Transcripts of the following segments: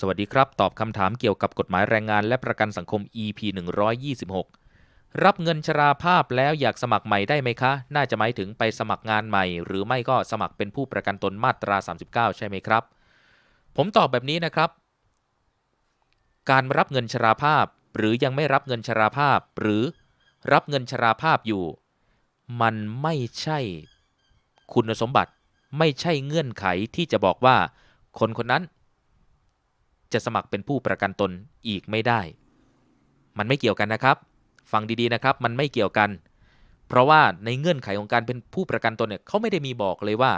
สวัสดีครับ ตอบคำถามเกี่ยวกับกฎหมายแรงงานและประกันสังคม EP 126 รับเงินชราภาพแล้วอยากสมัครใหม่ได้ไหมคะ น่าจะหมายถึงไปสมัครงานใหม่ หรือไม่ก็สมัครเป็นผู้ประกันตนมาตรา 39 ใช่ไหมครับ ผมตอบแบบนี้นะครับ การรับเงินชราภาพ หรือยังไม่รับเงินชราภาพ หรือรับเงินชราภาพอยู่ มันไม่ใช่คุณสมบัติ ไม่ใช่เงื่อนไขที่จะบอกว่า คนคนนั้น จะสมัครเป็นผู้ประกันตนอีกไม่ได้ มันไม่เกี่ยวกันนะครับ ฟังดีๆนะครับ มันไม่เกี่ยวกัน เพราะว่าในเงื่อนไขของการเป็นผู้ประกันตนเนี่ยเขาไม่ได้มีบอกเลยว่า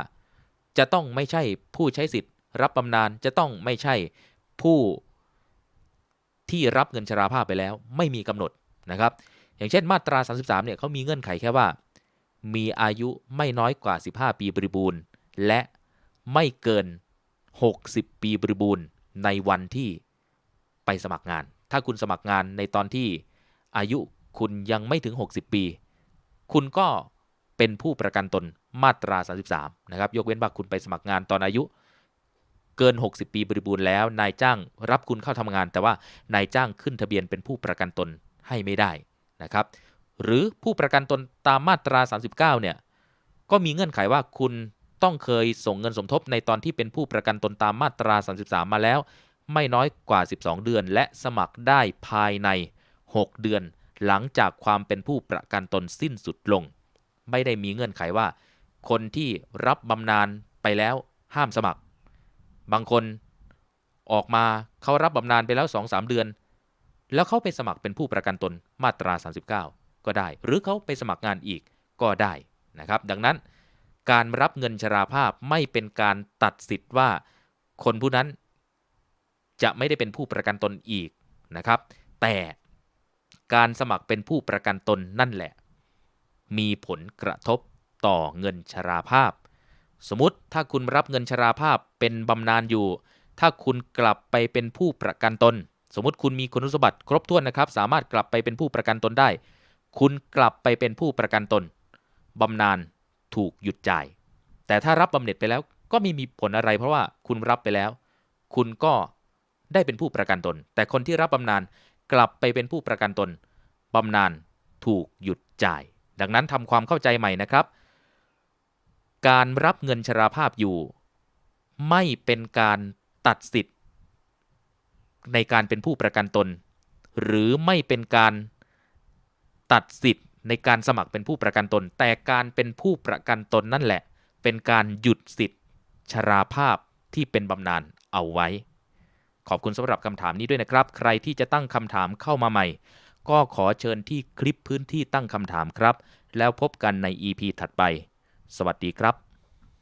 จะต้องไม่ใช่ผู้ใช้สิทธิ์ รับบำนาญจะต้องไม่ใช่ผู้ที่รับเงินชราภาพไปแล้ว ไม่มีกำหนดนะครับ อย่างเช่นมาตรา 33 เนี่ยเขามีเงื่อนไขแค่ว่า มีอายุไม่น้อยกว่า 15 ปีบริบูรณ์ และไม่เกิน 60 ปีบริบูรณ์ ในวันที่ไปสมัครงาน ถ้าคุณสมัครงานในตอนที่อายุคุณยังไม่ถึง 60 ปี คุณก็เป็นผู้ประกันตนมาตรา 33 นะครับ ยกเว้นว่าคุณไปสมัครงานตอนอายุ เกิน 60 ปีบริบูรณ์แล้ว นายจ้างรับคุณเข้าทำงาน แต่ว่านายจ้างขึ้นทะเบียนเป็นผู้ประกันตนให้ไม่ได้นะครับ หรือผู้ประกันตนตามมาตรา 39 เนี่ย ก็มีเงื่อนไขว่าคุณ ต้องเคยส่งเงินสมทบในตอนที่เป็นผู้ประกันตนตามมาตรา 33 มาแล้ว ไม่น้อยกว่า 12 เดือน และสมัครได้ภายใน 6 เดือน หลังจากความเป็นผู้ประกันตนสิ้นสุดลง ไม่ได้มีเงื่อนไขว่า คนที่รับบำนาญไปแล้วห้ามสมัคร บางคนออกมาเขารับบำนาญไปแล้ว 2-3 เดือน แล้วเขาไปสมัครเป็นผู้ประกันตนมาตรา 39 ก็ได้ หรือเขาไปสมัครงานอีกก็ได้นะครับ ดังนั้น การรับเงินชราภาพไม่เป็นการตัดสิทธิ์ว่าคนผู้นั้นจะไม่ได้เป็นผู้ประกันตนอีกนะครับ แต่การสมัครเป็นผู้ประกันตนนั่นแหละ มีผลกระทบต่อเงินชราภาพ สมมติถ้าคุณรับเงินชราภาพเป็นบำนาญอยู่ ถ้าคุณกลับไปเป็นผู้ประกันตน สมมติคุณมีคุณสมบัติครบถ้วนนะครับ สามารถกลับไปเป็นผู้ประกันตนได้ คุณกลับไปเป็นผู้ประกันตนบำนาญ ถูกหยุดจ่าย แต่ถ้ารับบำเหน็จไปแล้วก็ไม่มีผลอะไรเพราะว่าคุณรับไปแล้ว คุณก็ได้เป็นผู้ประกันตน แต่คนที่รับบำนาญกลับไปเป็นผู้ประกันตนบำนาญถูกหยุดจ่าย ดังนั้นทำความเข้าใจใหม่นะครับ การรับเงินชราภาพอยู่ ไม่เป็นการตัดสิทธิ์ ในการเป็นผู้ประกันตน หรือไม่เป็นการตัดสิทธิ์ ในการสมัครเป็นผู้ประกันตน แต่การเป็นผู้ประกันตนนั่นแหละ เป็นการหยุดสิทธิ์ ชราภาพที่เป็นบำนาญเอาไว้ ขอบคุณสำหรับคำถามนี้ด้วยนะครับ ใครที่จะตั้งคำถามเข้ามาใหม่ ก็ขอเชิญที่คลิปพื้นที่ตั้งคำถามครับ แล้วพบกันใน EP ถัดไป สวัสดีครับ